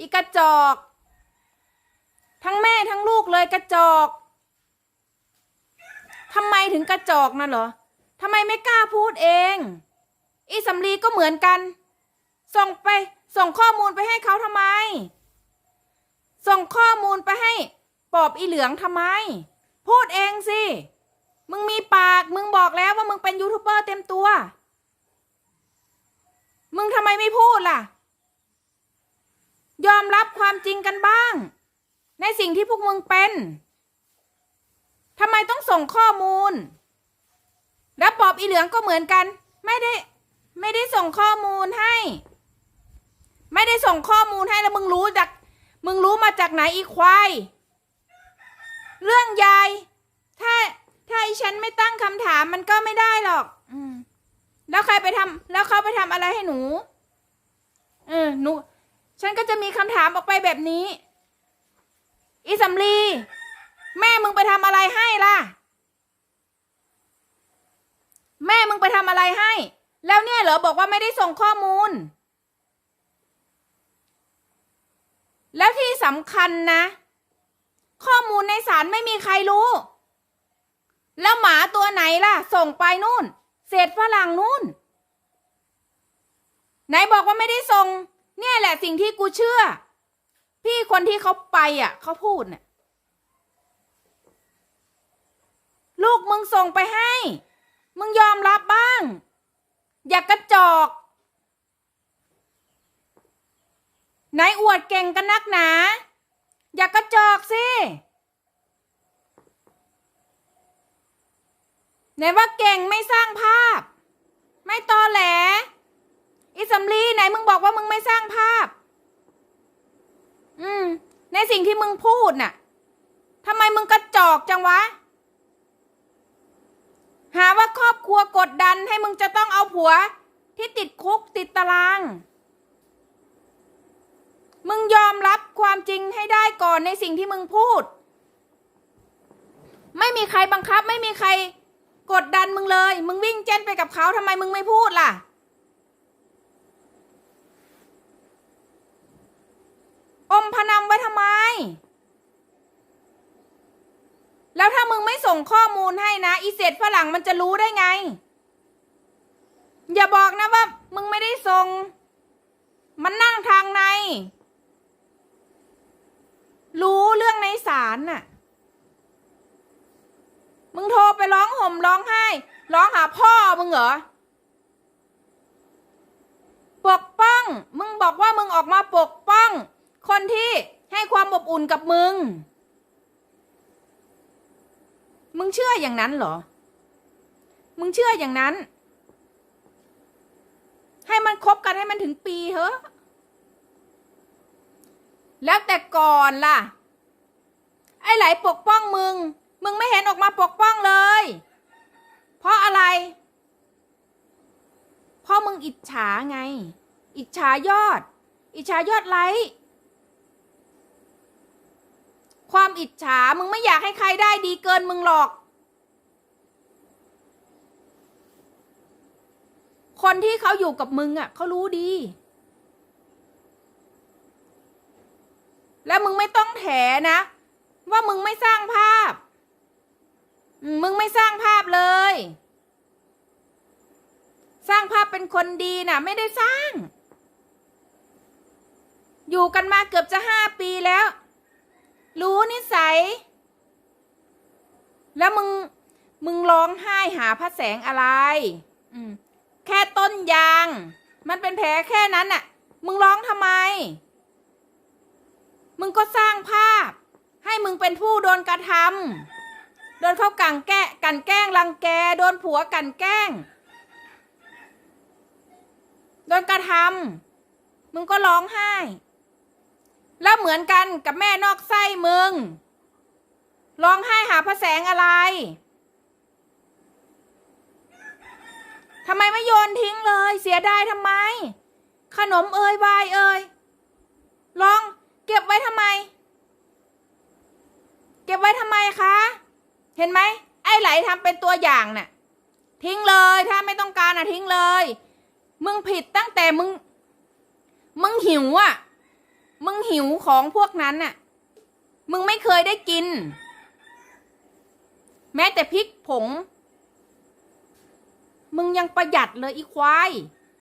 อีกระจอก ทั้งแม่ทั้งลูกเลยกระจอกทำไมถึงกระจอกน่ะเหรอทำไมไม่กล้าพูดเอง อีสำลีก็เหมือนกัน ส่งไปส่งข้อมูลไปให้เขาทำไม ส่งข้อมูลไปให้ ปอบอีเหลืองทำไม พูดเองสิ มึงมีปาก มึงบอกแล้วว่ามึงเป็นยูทูบเบอร์เต็มตัว มึงทำไมไม่พูดล่ะ ยอมรับความ จริงกันบ้าง ในสิ่งที่พวกมึงเป็นทำไมต้องส่งข้อมูล แล้วปอบอีเหลืองก็เหมือนกัน ไม่ได้ไม่ได้ส่งข้อมูลให้ ไม่ได้ส่งข้อมูลให้แล้วมึงรู้จาก มึงรู้มาจากไหนอีควายเรื่องยาย ถ้าถ้าไอฉันไม่ตั้งคำถามมันก็ไม่ได้หรอก อืม แล้วใครไปทำแล้วเขาไปทำอะไรให้หนู เออหนู ฉันก็จะมีคำถามออกไปแบบนี้ อีสำลี แม่มึงไปทำอะไรให้ล่ะ แม่มึงไปทำอะไรให้ แล้วเนี่ยเหรอบอกว่าไม่ได้ส่งข้อมูล แล้วที่สำคัญนะ ข้อมูลในสารไม่มีใครรู้ แล้วหมาตัวไหนล่ะ ส่งไปนู่น เศษฝรั่งนู่น ไหนบอกว่าไม่ได้ส่ง เนี่ยแหละสิ่งที่กูเชื่อ พี่คนที่เขาไปอะเขาพูดน่ะลูกมึงส่งไปให้ มึงยอมรับบ้าง อย่ากระจอก ไหนอวดเก่งกันนักหนา อย่ากระจอกสิไหนว่าเก่งไม่สร้างภาพ ไม่ตอแหล อิสำลีไหนมึง บอกว่ามึงไม่สร้างภาพ อืม ในสิ่งที่มึงพูดน่ะทำไมมึงกระจอกจังวะ หาว่าครอบครัวกดดันให้มึงจะต้องเอาผัว ที่ติดคุกติดตาราง มึงยอมรับความจริงให้ได้ก่อนในสิ่งที่มึงพูด ไม่มีใครบังคับ ไม่มีใครกดดันมึงเลย มึงวิ่งเจนไปกับเขาทำไมมึงไม่พูดล่ะ อมพนำไว้ทำไม แล้วถ้ามึงไม่ส่งข้อมูลให้นะอีเศษฝรั่งมันจะรู้ได้ไง อย่าบอกนะว่า มึงไม่ได้ส่ง มันนั่งทางใน รู้เรื่องในศาลน่ะ มึงโทรไปร้องห่มร้องไห้ ร้องหาพ่อมึงเหรอปกป้อง มึงบอกว่ามึงออกมาปกป้อง คนที่ให้ความอบอุ่นกับมึง มึงเชื่ออย่างนั้นเหรอ มึงเชื่ออย่างนั้น ให้มันคบกันให้มันถึงปีเถอะ แล้วแต่ก่อนล่ะ ไอ้ไหลปกป้องมึง มึงไม่เห็นออกมาปกป้องเลย เพราะอะไร เพราะมึงอิจฉาไง อิจฉายอด อิจฉายอดไลค์ ความอิจฉา มึงไม่อยากให้ใครได้ดีเกินมึงหรอก คนที่เขาอยู่กับมึงอะเขารู้ดี แล้วมึงไม่ต้องแถนะ ว่ามึงไม่สร้างภาพมมึงไม่สร้างภาพเลย สร้างภาพเป็นคนดีน่ะ ไม่ได้สร้าง อยู่กันมาเกือบจะห้าปีแล้ว รู้นิสัย แล้วมึง มึงร้องไห้หาพระแสงอะไร อืม แค่ต้นยาง มันเป็นแผลแค่นั้นน่ะ มึงร้องทำไม มึงก็สร้างภาพ ให้มึงเป็นผู้โดนกระทำโดนเขากังแก้กันแกล้งรังแก โดนผัวกันแกล้ง โดนกระทำมึงก็ร้องไห้ แล้วเหมือนกันกับแม่นอกไส้มึง ร้องไห้หาพระแสงอะไรทำไมไม่โยนทิ้งเลย เสียดายทำไม ขนมเอ่ยวายเอ่ยลองเก็บไว้ทำไม เก็บไว้ทำไมคะ เห็นไหม ไอ้ไหลทำเป็นตัวอย่างน่ะ ทิ้งเลยถ้าไม่ต้องการอะทิ้งเลย มึงผิดตั้งแต่มึง มึงหิวอะ มึงหิวของพวกนั้นน่ะ มึงไม่เคยได้กิน แม้แต่พริกผง มึงยังประหยัดเลยอีควาย